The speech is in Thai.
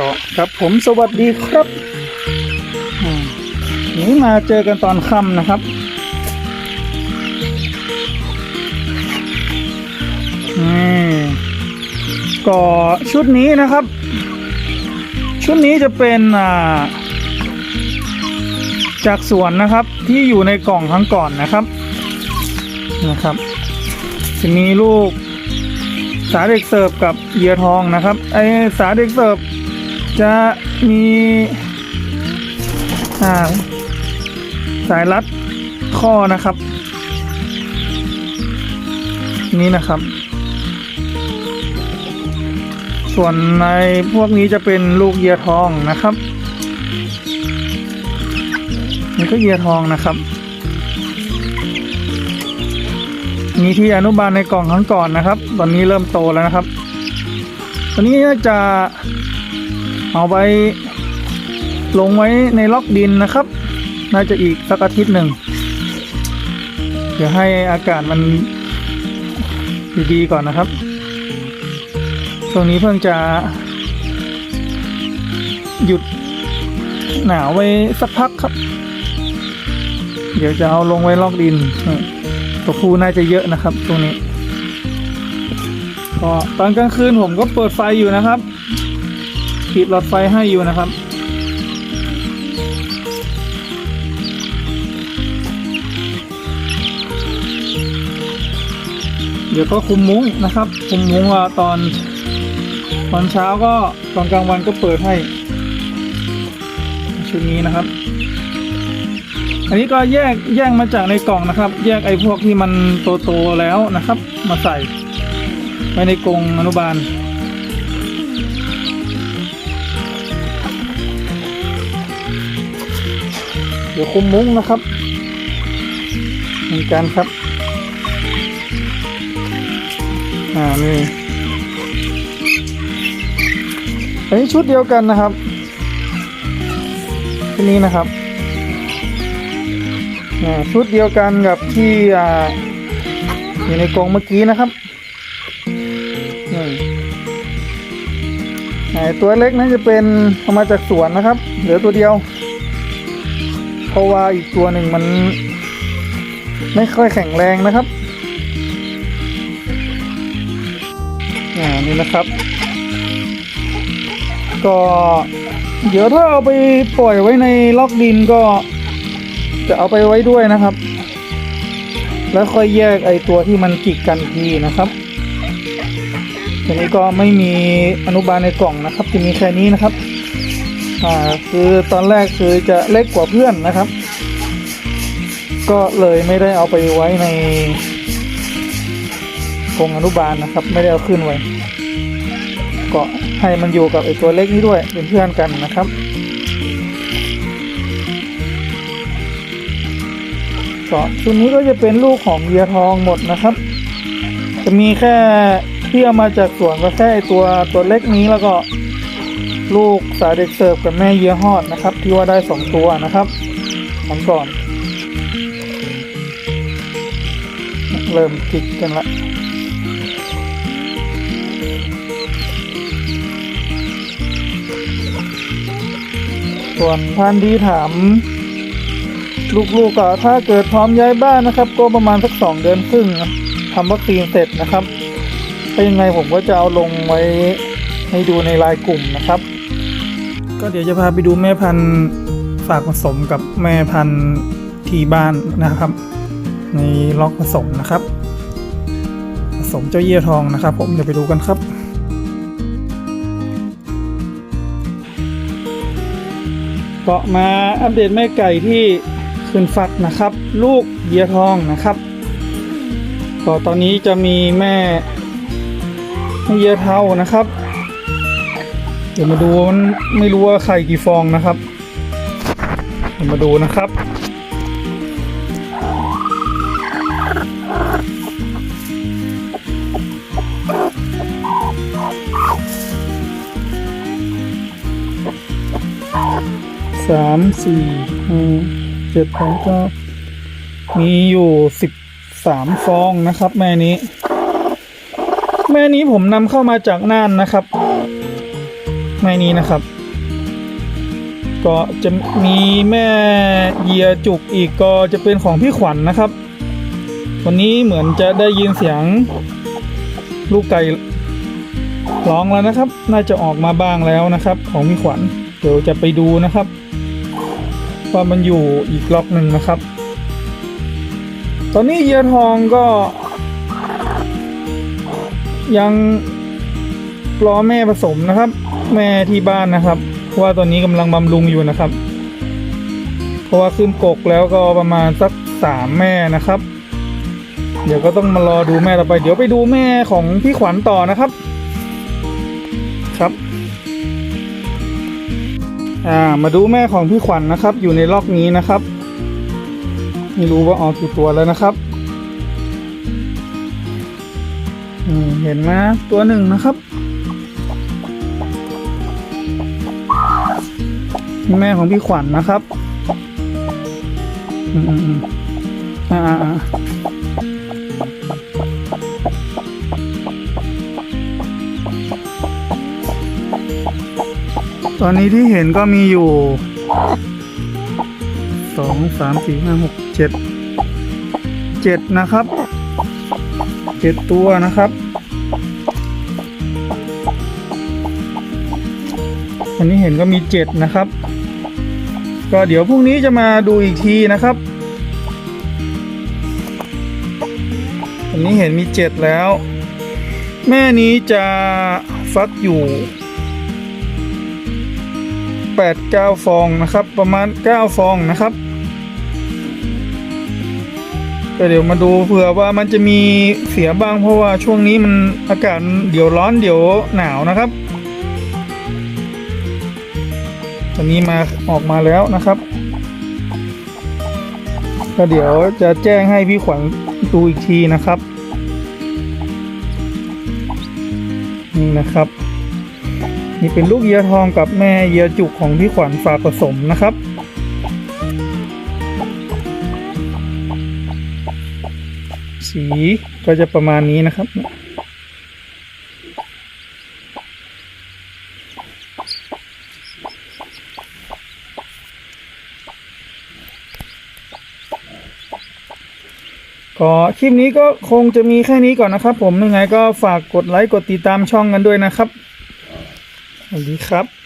ต่อครับผมสวัสดีครับนี่มาเจอกันตอนค่ำนะครับนี่ก็ชุดนี้นะครับ ชุดนี้จะเป็นจากสวนนะครับที่อยู่ในกล่องครั้งก่อนนะครับนะครับ จะมีลูกสาเด็กเสิร์ฟกับเหยื่อทองนะครับไอสาเด็กเสิร์ฟ จะมีาสายรัดข้อนะครับ นี่นะครับ ส่วนในพวกนี้จะเป็นลูกเยื่อทองนะครับนี่ก็เยื่อทองนะครับมีที่อนุบาลในกล่องครั้งก่อนนะครับ ตอนนี้เริ่มโตแล้วนะครับ ตอนนี้จะ เอาไปลงไว้ในล็อกดินนะครับ น่าจะอีกสักอาทิตย์หนึ่ง เดี๋ยวให้อากาศมันดีๆก่อนนะครับช่วงนี้เพิ่งจะ หยุดหนาวไว้สักพักครับ เดี๋ยวจะเอาลงไว้ลอกดิน ตัวผู้น่าจะเยอะนะครับ ตรงนี้ ก็ตอนกลางคืนผมก็เปิดไฟอยู่นะครับ ปิดหลอดไฟให้อยู่นะครับ เดี๋ยวก็คุมมุ้งนะครับ คุมมุ้งว่าตอน ตอนเช้าก็ตอนกลางวันก็เปิดให้ ชุดนี้นะครับ อันนี้ก็แยกแยกมาจากในกล่องนะครับ แยกไอ้พวกที่มันโตๆแล้วนะครับ มาใส่ไว้ในกรงอนุบาล ดี๋ยวคุมมุ้งนะครับเหมือนกันครับ อ่านี่อันนี้ชุดเดียวกันนะครับชุดนี้นะครับอ่าชุดเดียวกันกับที่อ่าอยู่ในกรงเมื่อกี้นะครับนี่อ่าตัวเล็กนั้นจะเป็นเอามาจากสวนนะครับ เหลือตัวเดียว เพราะว่าอีกตัวหนึ่งมัน ไม่ค่อยแข็งแรงนะครับอ่านี่นะครับ ก็เดี๋ยวถ้าเอาไปปล่อยไว้ในล็อกดินก็ จะเอาไปไว้ด้วยนะครับ แล้วค่อยแยกไอตัวที่มันจิกกันทีนะครับทีนี้ก็ไม่มีอนุบาลในกล่องนะครับ จะมีแค่นี้นะครับ อ่าคือตอนแรกคือจะเล็กกว่าเพื่อนนะครับ ก็เลยไม่ได้เอาไปไว้ในกรงอนุบาลนะครับ ไม่ได้เอาขึ้นไว้ก็ให้มันอยู่กับไอตัวเล็กนี้ด้วยเป็นเพื่อนกันนะครับก็ชุดนี้ก็จะเป็นลูกของเยียทองหมดนะครับ จะมีแค่ที่เอามาจากสวนก็แค่ไอตัวตัวเล็กนี้แล้วก็ ลูกสายเด็กเสิร์ฟกับแม่เยียฮอดนะครับ ที่ว่าได้สองตัวนะครับของก่อน เริ่มจิกกันละส่วนพันดีถามลูกๆกก็ถ้าเกิดพร้อมย้ายบ้านนะครับ ก็ประมาณสักสองเดือนครึ่งทำวัคซีนเสร็จนะครับถ้ายังไงผมก็จะเอาลงไว้ให้ดูในไลน์กลุ่มนะครับ ก็เดี๋ยวจะพาไปดูแม่พันธุ์ฝากผสมกับแม่พันธุ์ที่บ้านนะครับ ในล็อกผสมนะครับ ผสมเจ้าเยี่ยทองนะครับ ผมเดี๋ยวไปดูกันครับก็มาอัปเดตแม่ไก่ที่ขึ้นฟักนะครับ ลูกเยียทองนะครับก็ตอนนี้จะมีแม่เยียเทานะครับ เดี๋ยวมาดูมันไม่รู้ว่าไข่กี่ฟองนะครับ เดี๋ยวมาดูนะครับ สามสี่ห้าเจ็ดแปดเก้ามีอยู่สิบสามฟองนะครับ แม่นี้ แม่นี้ผมนำเข้ามาจากน่านนะครับ แม่นี้นะครับ ก็จะมีแม่เยียจุกอีกก็จะเป็นของพี่ขวัญนะครับ วันนี้เหมือนจะได้ยินเสียงลูกไก่ร้องแล้วนะครับ น่าจะออกมาบ้างแล้วนะครับ ของพี่ขวัญ เดี๋ยวจะไปดูนะครับ ว่ามันอยู่อีกล็อกหนึ่งนะครับ ตอนนี้เยียทองก็ยัง รอแม่ผสมนะครับ แม่ที่บ้านนะครับ เพราะว่าตอนนี้กำลังบำรุงอยู่นะครับ เพราะว่าขึ้นกกแล้วก็ประมาณสักสามแม่นะครับ เดี๋ยวก็ต้องมารอดูแม่ต่อไป เดี๋ยวไปดูแม่ของพี่ขวัญต่อนะครับ ครับอ่ามาดูแม่ของพี่ขวัญนะครับ อยู่ในล็อกนี้นะครับ ไม่รู้ว่าออกกี่ตัวแล้วนะครับเห็นไหมตัวหนึ่งนะครับ แม่ของพี่ขวัญนะครับอืมอืมอืมอ่าอ่าอ่าตอนนี้ที่เห็นก็มีอยู่สองสามสี่ห้าหกเจ็ดเจ็ดนะครับเจ็ดตัวนะครับ อันนี้เห็นก็มีเจ็ดนะครับ ก็เดี๋ยวพรุ่งนี้จะมาดูอีกทีนะครับอันนี้เห็นมีเจ็ดแล้ว แม่นี้จะฟักอยู่แปดเก้าฟองนะครับ ประมาณเก้าฟองนะครับก็เดี๋ยวมาดูเผื่อว่ามันจะมีเสียบ้างเพราะว่าช่วงนี้มันอากาศเดี๋ยวร้อนเดี๋ยวหนาวนะครับ ตอนนี้มาออกมาแล้วนะครับก็เดี๋ยวจะแจ้งให้พี่ขวัญดูอีกทีนะครับ นี่นะครับ นี่เป็นลูกเยียทองกับแม่เยียจุกของพี่ขวัญฝากผสมนะครับสีก็จะประมาณนี้นะครับ ก็คลิปนี้ก็คงจะมีแค่นี้ก่อนนะครับ ผมยังไงก็ฝากกดไลค์กดติดตามช่องกันด้วยนะครับสวัสดีครับ